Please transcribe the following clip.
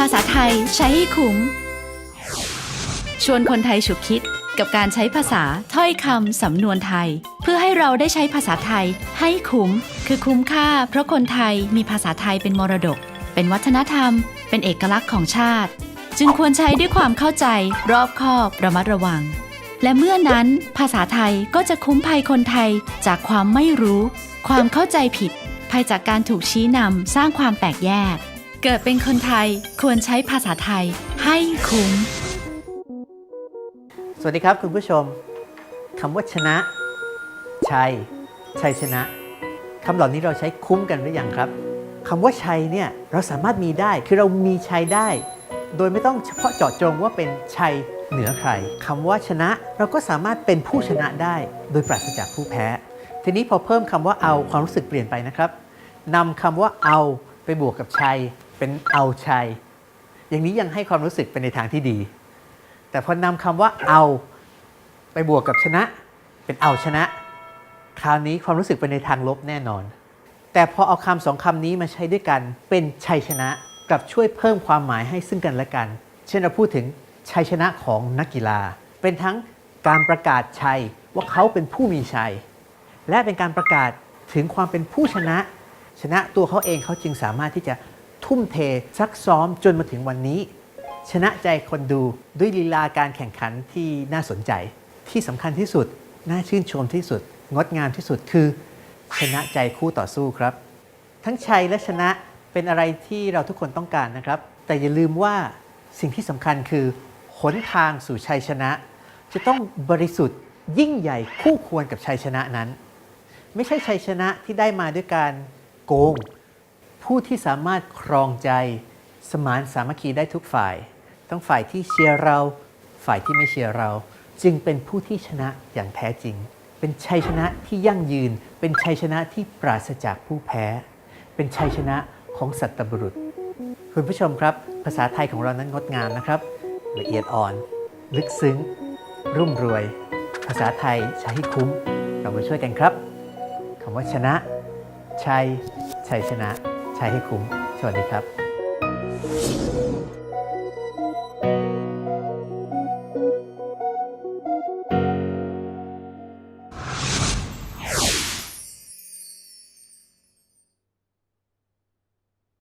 ยใช้ให้คุ้ม ชวนคนไทยฉุกคิดกับการใช้ภาษาถ้อยคำสำนวนไทย เพื่อให้เราได้ใช้ภาษาไทยให้คุ้ม คือคุ้มค่า เพราะคนไทยมีภาษาไทยเป็นมรดก เป็นวัฒนธรรม เป็นเอกลักษณ์ของชาติ จึงควรใช้ด้วยความเข้าใจ รอบคอบระมัดระวัง และเมื่อนั้น ภาษาไทยก็จะคุ้มภัยคนไทยจากความไม่รู้ ความเข้าใจผิดภัยจากการถูกชี้นำสร้างความแตกแยก เกิดเป็นคนไทยควรใช้ภาษาไทยให้คุ้ม สวัสดีครับคุณผู้ชมคำว่าชนะชัยชัยชนะคำเหล่านี้เราใช้คุ้มกันหรือยังครับคำว่าชัยเนี่ยเราสามารถมีได้คือเรามีชัยได้ โดยไม่ต้องเฉพาะเจาะจงว่าเป็นชัยเหนือใครคำว่าชนะเราก็สามารถเป็นผู้ชนะได้ โดยปราศจากผู้แพ้ ทีนี้พอเพิ่มคำว่าเอาความรู้สึกเปลี่ยนไปนะครับนำคำว่าเอาไปบวกกับชัย เป็นเอาชัย อย่างนี้ยังให้ความรู้สึกเป็นในทางที่ดี แต่พอนำคำว่าเอาไปบวกกับชนะ เป็นเอาชนะ คราวนี้ความรู้สึกเป็นในทางลบแน่นอน แต่พอเอาคำสองคำนี้มาใช้ด้วยกัน เป็นชัยชนะกลับช่วยเพิ่มความหมายให้ซึ่งกันและกัน เช่นเราพูดถึงชัยชนะของนักกีฬา เป็นทั้งการประกาศชัยว่าเขาเป็นผู้มีชัย และเป็นการประกาศถึงความเป็นผู้ชนะ ชนะตัวเขาเองเขาจึงสามารถที่จะ ทุ่มเทซักซ้อมจนมาถึงวันนี้ ชนะใจคนดูด้วยลีลาการแข่งขันที่น่าสนใจ ที่สำคัญที่สุด น่าชื่นชมที่สุด งดงามที่สุดคือ ชนะใจคู่ต่อสู้ครับ ทั้งชัยและชนะเป็นอะไรที่เราทุกคนต้องการนะครับ แต่อย่าลืมว่าสิ่งที่สำคัญคือหนทางสู่ชัยชนะ จะต้องบริสุทธิ์ยิ่งใหญ่คู่ควรกับชัยชนะนั้น ไม่ใช่ชัยชนะที่ได้มาด้วยการโกง ผู้ที่สามารถครองใจสมานสามัคคีได้ทุกฝ่าย ทั้งฝ่ายที่เชียร์เรา ฝ่ายที่ไม่เชียร์เรา จึงเป็นผู้ที่ชนะอย่างแท้จริง เป็นชัยชนะที่ยั่งยืน เป็นชัยชนะที่ปราศจากผู้แพ้ เป็นชัยชนะของสัตบุรุษ คุณผู้ชมครับ ภาษาไทยของเรานั้นงดงามนะครับ ละเอียดอ่อน ลึกซึ้ง รุ่มรวย ภาษาไทยใช้ให้คุ้ม เรามาช่วยกันครับคำว่าชนะ ชัย ชัยชนะ ใช้ให้คุ้ม สวัสดีครับ